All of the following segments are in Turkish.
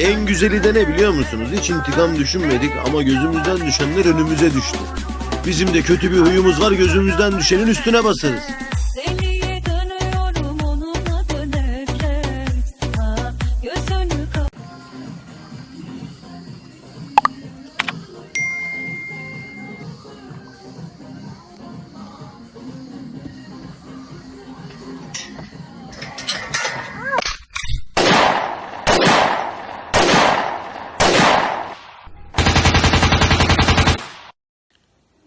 En güzeli de ne biliyor musunuz? Hiç intikam düşünmedik ama gözümüzden düşenler önümüze düştü. Bizim de kötü bir huyumuz var gözümüzden düşenin üstüne basarız.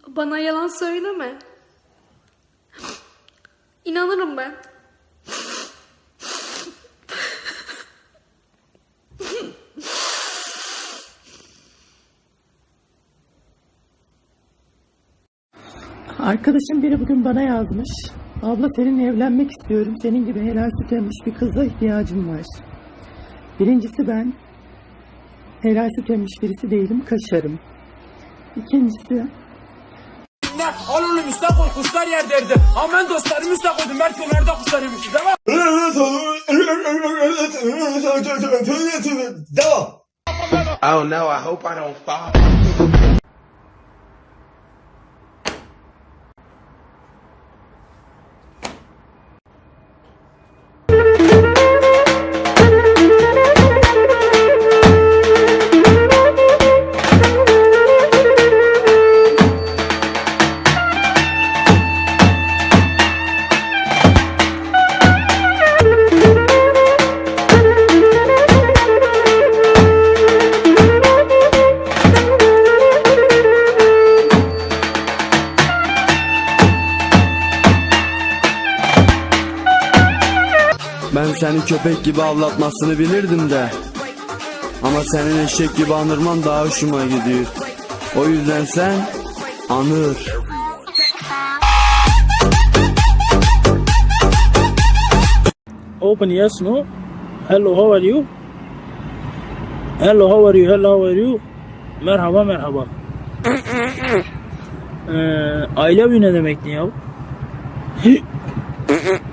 Bana yalan söyleme. İnanırım ben. Arkadaşım biri bugün bana yazmış. Abla seninle evlenmek istiyorum. Senin gibi helal süt emmiş bir kıza ihtiyacım var. Birincisi ben helal süt emmiş birisi değilim. Kaşarım. İkincisi Al onu üstte koy kuşlar yer derdi. Ama ben dostlarımı üstte koydum. Belki onlar da kuşlar yemiş. Devam. Oh no, I hope I don't fall. Ben seni köpek gibi avlatmasını bilirdim de. Ama senin eşek gibi anırman daha hoşuma gidiyor. O yüzden sen anır. Open yes, no. Hello, how are you? Hello, how are you? Hello, how are you? Merhaba, merhaba. Ee, I love you ne demekti ya?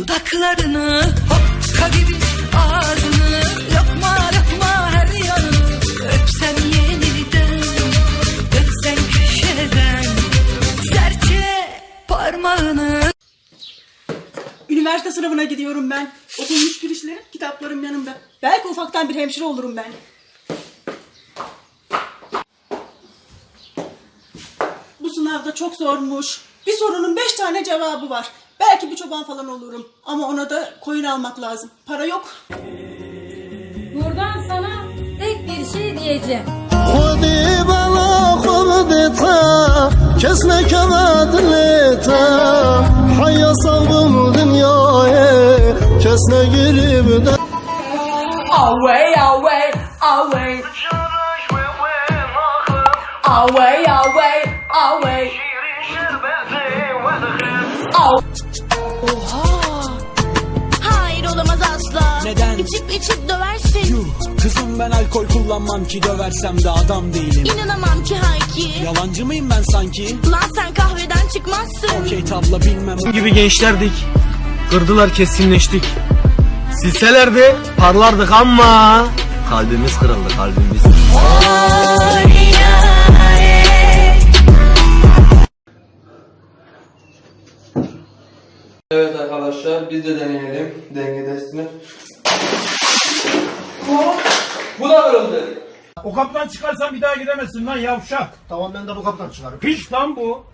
dudaklarını Hokka gibi ağzını Lokma lokma her yanı Öpsem yeniden Öpsem köşeden Serçe parmağını Üniversite sınavına gidiyorum ben. Okunmuş girişlerim, kitaplarım yanımda. Belki ufaktan bir hemşire olurum ben. Bu sınavda çok zormuş. Bir sorunun beş tane cevabı var. Belki bir çoban falan olurum. Ama ona da koyun almak lazım. Para yok. Buradan sana tek bir şey diyeceğim. Hadi bana kurdita kesne kanadlita Hayya saldım dünyaya kesne girip de Away away away Away away away Away Hayır olamaz asla Neden? İçip içip döversin Kızım ben alkol kullanmam ki döversem de adam değilim. İnanamam ki Hayki Yalancı mıyım ben sanki? Lan sen kahveden çıkmazsın Okey tabla bilmem. gibi gençlerdik. Kırdılar kesinleştik. Silselerdi parlardık ama Kalbimiz kırıldı kalbimiz. Evet arkadaşlar biz de deneyelim denge testini. Bu da kırıldı. O kaptan çıkarsan bir daha gidemezsin lan yavşak. Tamam ben de bu kaptan çıkarım. Piş lan bu.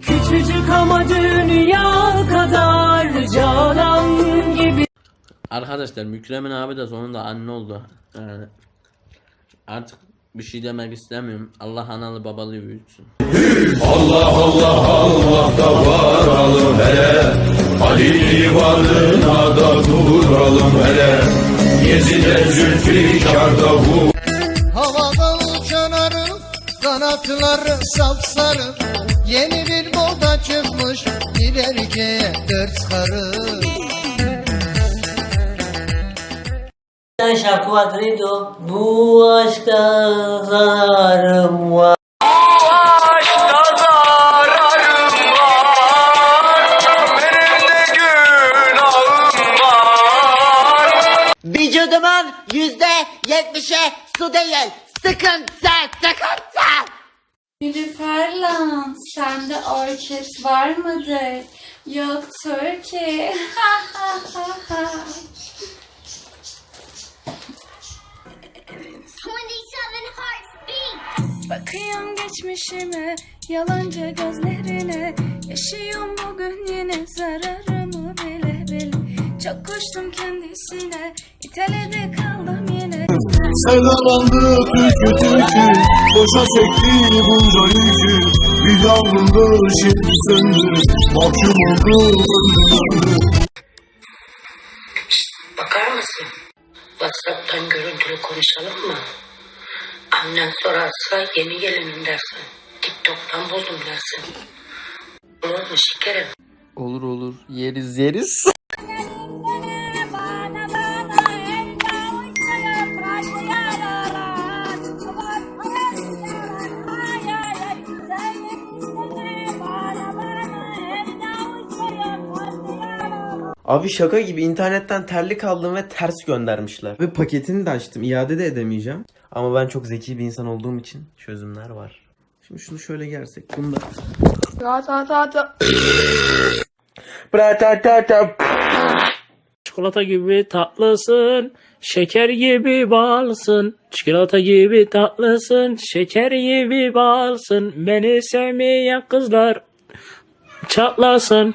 Küçücük ama dünya kadar canan gibi Arkadaşlar Mükremin abi de sonunda anne oldu. Yani artık bir şey demek istemiyorum. Allah analı babalı büyütsün. Havadan uçanarım kanatları sapsarı. Yeni bir moda çıkmış bir erkeğe dört karı şarkı vardır neydi o? Bu aşkta zararım var. vücudumun yüzde yetmişe su değil. Sıkıntı, sıkıntı. Nilüferlan sende orkes var mıdır? Yoktur ki. Bakıyorum geçmişime, yalancı gözlerine. Yaşıyorum bugün yine zararımı bile bile. Çok koştum kendisine, itelede kaldım yine. Sevdalandı türkü türkü Boşa çekti bunca yükü. Bir yavrumdu şimdi söndü Mahkum oldu ömrüm Bakar mısın? WhatsApp'tan görüntülü konuşalım mı? Annen sorarsa yeni gelinim dersin. TikTok'tan buldum dersin. Olur mu şekerim? Olur olur yeriz yeriz. Abi şaka gibi internetten terlik aldım ve ters göndermişler. Ve paketini de açtım. iade de edemeyeceğim. Ama ben çok zeki bir insan olduğum için çözümler var. Şimdi şunu şöyle gersek. Bunu da... Çikolata gibi tatlısın, şeker gibi balsın. Çikolata gibi tatlısın, şeker gibi balsın. Beni sevmeyen kızlar çatlasın.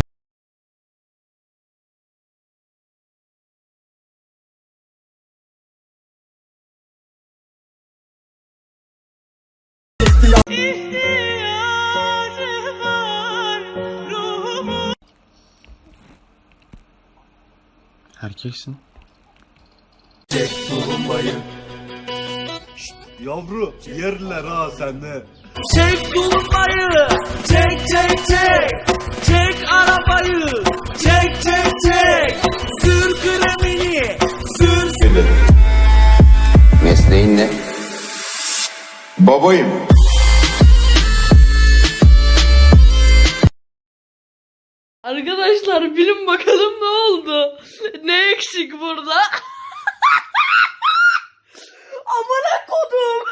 Erkeksin. Yavru yerler ha sende Çek tulumbayı, çek çek çek. Çek arabayı, çek çek çek. Sür kremini, sür Mesleğin ne? Babayım. Arkadaşlar bilin bakalım ne oldu? Ne eksik burada? Amına kodum.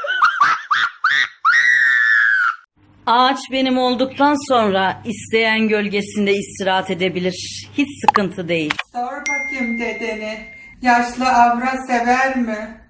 Ağaç benim olduktan sonra isteyen gölgesinde istirahat edebilir. Hiç sıkıntı değil. Sor bakayım dedeni. Yaşlı avra sever mi?